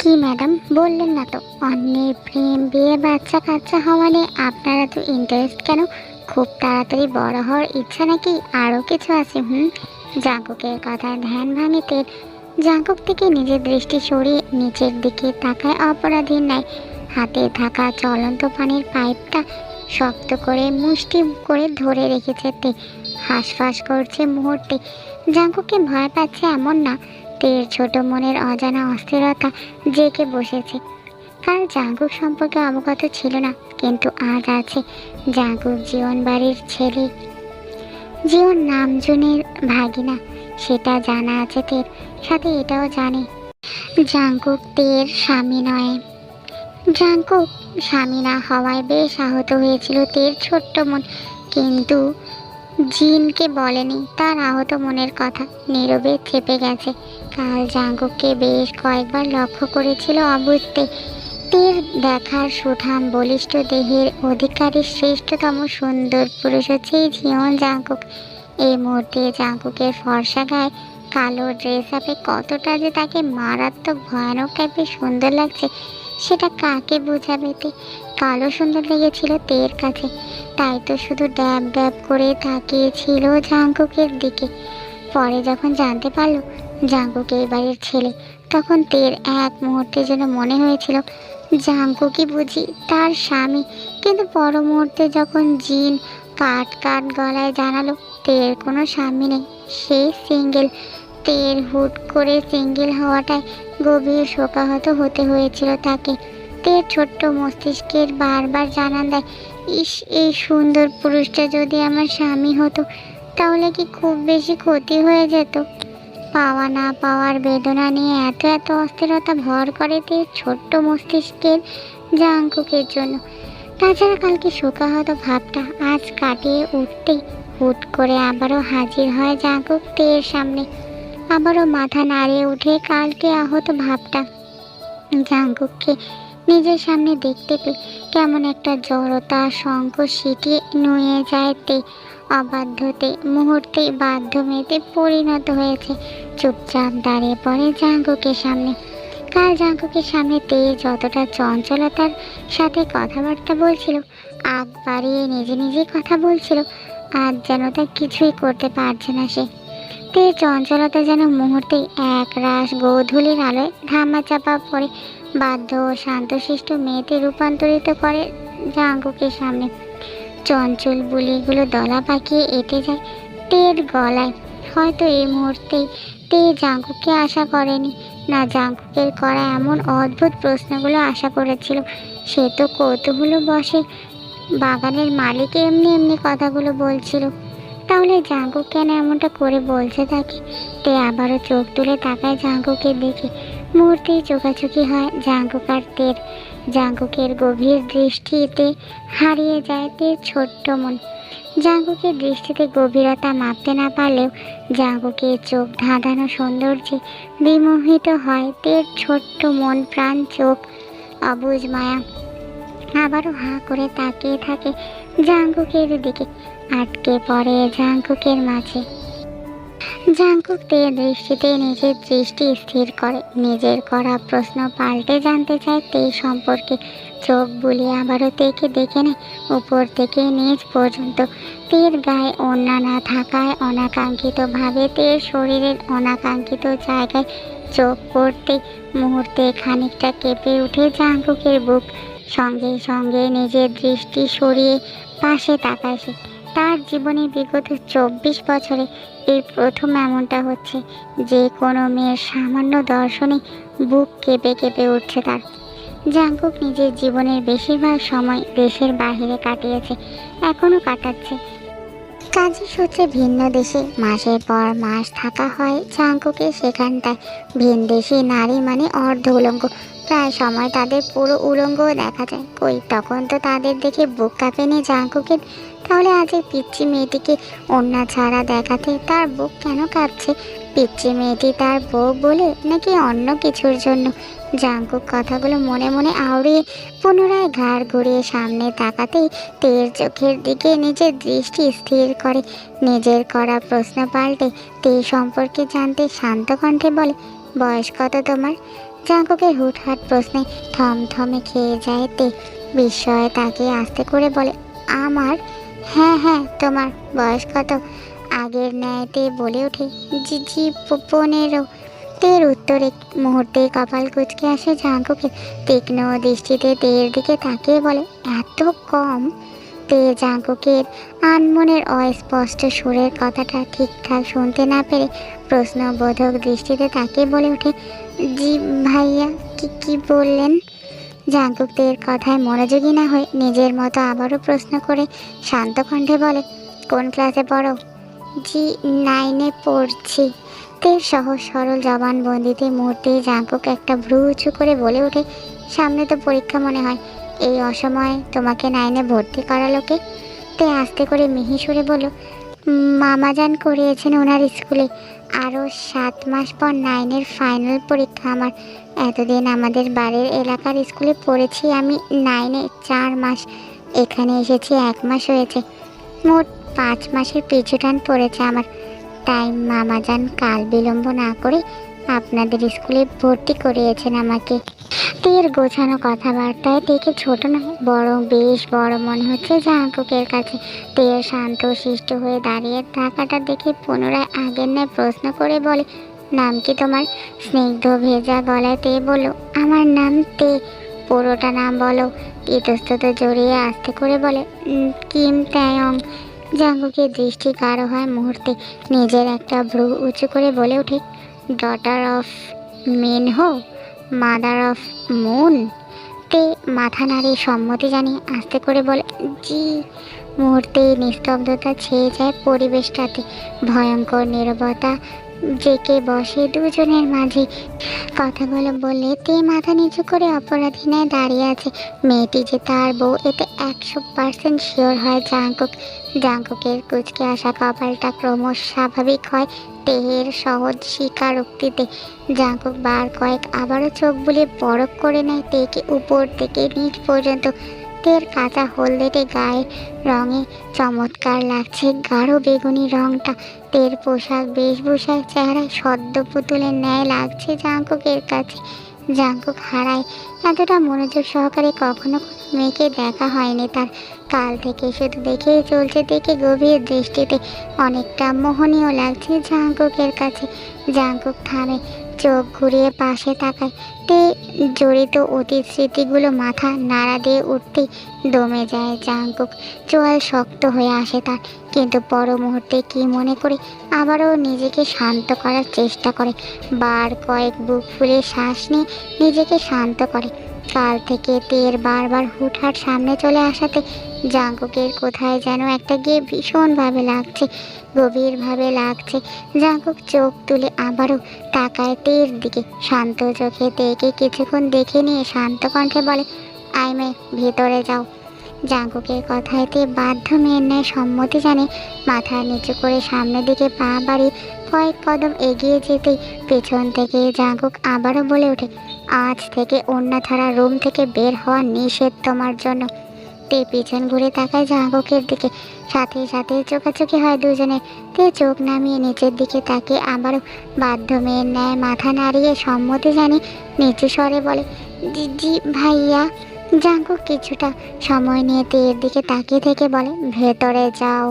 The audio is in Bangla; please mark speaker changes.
Speaker 1: কি ম্যাডাম বললেন না তো? অন্যের প্রেম বিয়ে বাচ্চা কাচ্চা হওয়া নিয়ে আপনারা তো ইন্টারেস্ট কেন? খুব তাড়াতাড়ি বড় হওয়ার ইচ্ছা নাকি আরও কিছু আছে, হুম? জাঙ্কুকের কথায় ধ্যান ভাঙিতে জাঙ্কুক থেকে নিজের দৃষ্টি সরিয়ে নিচের দিকে তাকায় অপরাধীর ন্যায়। হাতে থাকা চলন্ত পানির পাইপটা শক্ত করে মুষ্টি করে ধরে রেখেছে তে। হাঁসফাঁস করছে মুহূর্তে। জাঙ্কুকে ভয় পাচ্ছে এমন না। তের ছোট মনের অজানা অস্থিরতা জেগে বসেছে। কাল জাঙ্কুক সম্পর্কে অবগত ছিল না, কিন্তু আজ আছে। জাঙ্কুক জীবন বাড়ির ছেলে। জীবন নামজনের ভাগিনা, সেটা জানা আছে তের, সাথে এটাও জানে। জাঙ্কুক তের স্বামী নয়। জাঙ্কুক স্বামী না হওয়ায় বেশ আহত হয়েছিল তের ছোট্ট মন, কিন্তু জিনকে বলেনি, তার আহত মনের কথা নীরবে চেপে গেছে। কাল জাঙ্কুককে বেশ কয়েকবার লক্ষ্য করেছিল অবুঝতে। তীর দেখার সুঠাম বলিষ্ঠ দেহের অধিকারী শ্রেষ্ঠতম সুন্দর পুরুষ হচ্ছে জীবন জাঙ্কুক। এই মুহূর্তে জাঙ্কুকের ফর্সা গায়ে কালো ড্রেস আপে কতটা যে তাকে মারাত্মক, ভয়ানক টাইপের সুন্দর লাগছে, সেটা কাকে বোঝাবে তে? কালো সুন্দর লেগেছিল তের কাছে, তাই তো শুধু ড্যাব ড্যাব করে তাকিয়েছিল জাঙ্কুকের দিকে। পরে যখন জানতে পারল জাঙ্কুক এই বাড়ির ছেলে। তখন তের এক মুহূর্তে যেন মনে হয়েছিল জাঙ্কুকই বুঝি তার স্বামী? কিন্তু পর মুহূর্তে যখন জিন কাট কাট গলায় জানালো, তের কোনো স্বামী নেই। সে সিঙ্গেল। তের হুট করে সিঙ্গেল হওয়াটায় গভীর শোকাহত হতে হয়েছিল তাকে। তের ছোট্ট মস্তিষ্কের বারবার জানান দেয়, ইস, এই সুন্দর পুরুষটা যদি আমার স্বামী হতো, তাহলে কি খুব বেশি ক্ষতি হয়ে যেত? পাওয়া না পাওয়ার বেদনা নিয়ে এত এত অস্থিরতা ভর করে তে ছোট্ট মস্তিষ্কের জাঙ্কুকের জন্য। তাছাড়া কালকে শোকাহত ভাবটা আজ কাটিয়ে উঠতেই হুট করে আবারও হাজির হয় জাঙ্কুক তের সামনে। আবারও মাথা নাড়িয়ে উঠে কালকে আহত ভাবটা। জাঙ্কুককে নিজের সামনে দেখতে পেয়ে কেমন একটা জড়তা, সংকোচ সিটিয়ে নুয়ে যায় তে। অবাধ্যতে মুহূর্তে বাধ্য মেয়েতে পরিণত হয়েছে। চুপচাপ দাঁড়িয়ে পড়ে জাঙ্কুকের সামনে। কাল জাঙ্কুকের সামনে তে যতটা চঞ্চলতার সাথে কথাবার্তা বলছিল, আগ বাড়িয়ে নিজে নিজে কথা বলছিল, আজ যেন তা কিছুই করতে পারছে না সে। তে চঞ্চলতা যেন মুহূর্তে এক রাস গৌধূলির আলোয় ধামা চাপা পড়ে। বাধ্য ও শান্তশিষ্ট মেয়েতে রূপান্তরিত করে জাঙ্কুকের সামনে। চঞ্চল বুলিগুলো দলা পাকিয়ে এঁটে যায়। তের গলায়। হয়তো এই মুহূর্তেই তে জাঙ্কুককে আশা করেনি। না, জাঙ্কুকের করা এমন অদ্ভুত প্রশ্নগুলো আশা করেছিল। সে তো কৌতূহল বসে বাগানের মালিক এমনি এমনি কথাগুলো বলছিল। তাহলে জাঙ্কুক কেন এমনটা করে বলছে তাকে? তে আবারও চোখ তুলে তাকায় জাঙ্কুকের দিকে। মুহূর্তেই চোখাচোখি হয় জাঙ্কুক আর তের জাঙ্কুকের গভীর দৃষ্টিতে হারিয়ে যায় তের ছোট্ট মন। জাঙ্কুকের দৃষ্টিতে গভীরতা মাপতে না পারলেও জাঙ্কুকের চোখ ধাঁধানো সৌন্দর্যে বিমোহিত হয় তের ছোট্ট মন প্রাণ চোখ অবুজ মায়া। আবারও হা করে তাকিয়ে থাকে জাঙ্কুকের দিকে, আটকে পড়ে জাঙ্কুকের মাঝে। জাঙ্কুক তে দৃষ্টিতে নিজের দৃষ্টি স্থির করে। নিজের করা প্রশ্ন পাল্টে জানতে চায় তে সম্পর্কে চোখ বুলিয়ে আবারও তেকে দেখে নেয় উপর থেকে নিচ পর্যন্ত। তের গায়ে ওড়না না থাকায় অনাকাঙ্ক্ষিতভাবে তের শরীরের অনাকাঙ্ক্ষিত জায়গায় চোখ পড়তে মুহূর্তে খানিকটা কেঁপে উঠে জাঙ্কুকের বুক। সঙ্গে সঙ্গে নিজের দৃষ্টি সরিয়ে পাশে তাকায় সে। তার জীবনে বিগত চব্বিশ বছরে এই প্রথম এমনটা হচ্ছে যে কোনো মেয়ের সামান্য দর্শনে বুক কেঁপে কেঁপে উঠছে তার। জাঙ্কুক নিজের জীবনের বেশিরভাগ সময় দেশের বাইরে কাটিয়েছে এখনও কাটাচ্ছে। কাজের সূত্রে ভিন্ন দেশে মাসের পর মাস থাকা হয় জাঙ্কুকে, সেখানটায় ভিনদেশি নারী মানে অর্ধ উলঙ্গ প্রায় সময় তাদের পুরো উলঙ্গও দেখা যায়। কই, তখন তো তাদের দেখে বুক কাঁপেনি জাঙ্কুকের। তাহলে আজ এই পিচ্ছি মেয়েটিকে অন্য ছাড়া দেখাতে তার বুক কেন কাঁপছে? পিচ্ছি মেয়েটি তার বউ বলে নাকি অন্য কিছুর জন্য? জাঙ্কুক কথাগুলো মনে মনে আউড়িয়ে পুনরায় ঘাড় ঘুরিয়ে সামনে তাকাতেই তের চোখের দিকে নিজের দৃষ্টি স্থির করে। নিজের করা প্রশ্ন পাল্টে তে সম্পর্কে জানতে শান্ত কণ্ঠে বলে, বয়স কত তোমার? জাঙ্কুকের হুটহাট প্রশ্নে থমথমে খেয়ে যায় তে। বিস্ময়ে তাকে আস্তে করে বলে, আমার? হ্যাঁ হ্যাঁ তোমার বয়স কত? আগের ন্যায়তে বলে ওঠে জি জি পনেরো। তের উত্তরে মুহূর্তে কপাল কুচকে আসে জাঙ্কুকে তীক্ষ্ণ দৃষ্টিতে তের দিকে তাকিয়ে বলে, এত কম? তে জাঙ্কুকের আনমনের অস্পষ্ট সুরের কথাটা ঠিকঠাক শুনতে না পেরে প্রশ্নবোধক দৃষ্টিতে তাকিয়ে বলে ওঠে জি ভাইয়া, কি কি বললেন? জাঙ্কুকদের কথায় মনোযোগী না হয়ে নিজের মতো আবারও প্রশ্ন করে শান্ত কণ্ঠে বলে, কোন ক্লাসে পড়ো? জি নাইনে পড়ছি। তের সহজ সরল জবানবন্দিতে মুহূর্তে জাঙ্কুক একটা ভ্রু উঁচু করে বলে ওঠে, সামনে তো পরীক্ষা মনে হয়, এই অসময়ে তোমাকে নাইনে ভর্তি করালো কে? তে আস্তে করে মিহি সুরে বলল মামাজান করিয়েছেন ওনার স্কুলে। আরও সাত মাস পর নাইনের ফাইনাল পরীক্ষা আমার। এতদিন আমাদের বাড়ির এলাকার স্কুলে পড়েছি আমি নাইনে চার মাস। এখানে এসেছি, এক মাস হয়েছে। মোট পাঁচ মাসের পিছুটান পড়েছে আমার। তাই মামাজান কাল বিলম্ব না করে আপনাদের স্কুলে ভর্তি করিয়েছেন আমাকে। তীর গোছানো কথাবার্তায় দেখে ছোট নয় বড় বেশ বড় মনে হচ্ছে জাঙ্কুকের কাছে। তীর শান্ত শিষ্ট হয়ে দাঁড়িয়ে থাকাটা দেখে পুনরায় আগের ন্যায় প্রশ্ন করে বলে নাম কি তোমার? স্নিগ্ধ ভেজা গলায় তে বলল আমার নাম তে পুরোটা নাম বলো। ইতস্তত জড়িয়ে আস্তে করে বলে "উম, কিম তায়ং জাঙ্গুকের দৃষ্টি গাঢ় হয় মুহূর্তে নিজের একটা ভ্রু উঁচু করে বলে ওঠে daughter of men who mother of moon তে মাথা নাড়ে সম্মতি জানিয়ে আস্তে করে বলে, জি। মুহূর্তে নিস্তব্ধতা ছেয়ে যায় পরিবেশটাতে। ভয়ঙ্কর নীরবতা জেকে বসে দুজনের মাঝে। কথাগুলো বললে তে মাথা নিচু করে অপরাধী ন্যায় দাঁড়িয়ে আছে। মেয়েটি যে তার বউ, এতে একশো পার্সেন্ট শিওর হয় জাঙ্কুক জাঙ্কুকের কুচকে আসা কপালটা ক্রমশ স্বাভাবিক হয় দেহের সহজ স্বীকারোক্তিতে। জাঙ্কুক বার কয়েক আবারও চোখ বুলিয়ে বরফ করে নেয় তেকে উপর থেকে নিচ পর্যন্ত। তের কাঁচা হলদেটে গায়ের রঙে চমৎকার লাগছে। গাঢ় বেগুনি রংটা, তের পোশাক, বেশভূষার চেহারায় সদ্য পুতুলের ন্যায় লাগছে জাঙ্কুকের কাছে। জাঙ্কুক হারায়, এতটা মনোযোগ সহকারে কখনো মেয়েকে দেখা হয়নি। তার কাল থেকে শুধু দেখেই চলছে, দেখে গভীর দৃষ্টিতে অনেকটা মোহনীয় লাগছে জাঙ্কুকের কাছে। জাঙ্কুক থামে চোখ ঘুরিয়ে পাশে তাকায় তে জড়িত অতীত স্মৃতিগুলো মাথা নাড়া দিয়ে উঠতে দমে যায় জাঙ্কুক। চোয়াল শক্ত হয়ে আসে তার, কিন্তু পর মুহূর্তে কি মনে করে আবারও নিজেকে শান্ত করার চেষ্টা করে। বার কয়েক বুক ফুলে শ্বাস নিয়ে নিজেকে শান্ত করে। কাল থেকে তের বারবার হুটহাট সামনে চলে আসাতে জাঙ্কুকের কোথায় যেন একটা গিয়ে ভীষণভাবে লাগছে, গভীরভাবে লাগছে। জাঙ্কুক চোখ তুলে আবারও তাকায় তের দিকে। শান্ত চোখে তেকে কিছুক্ষণ দেখে নিয়ে শান্ত কণ্ঠে বলে আইমে ভেতরে যাও। জাঙ্কুকের কথায়তে বাধ্য মেয়ের ন্যায় সম্মতি জানে মাথা নিচু করে সামনের দিকে পা বাড়িয়ে কয়েক কদম এগিয়ে যেতেই পেছন থেকে জাঙ্কুক আবারও বলে ওঠে, আজ থেকে অন্য ছাড়া রুম থেকে বের হওয়া নিষেধ তোমার জন্য। তে পিছন ঘুরে তাকায় জাঙ্কুকের দিকে। সাথে সাথে চোখাচোখি হয় দুজনে। তে চোখ নামিয়ে নিচের দিকে তাকে আবারও বাধ্য মেয়ের ন্যায় মাথা নাড়িয়ে সম্মতি জানে নিচু স্বরে বলে জি ভাইয়া। জাঙ্কুক কিছুটা সময় নিয়ে তীর দিকে তাকিয়ে থেকে বলে ভেতরে যাও।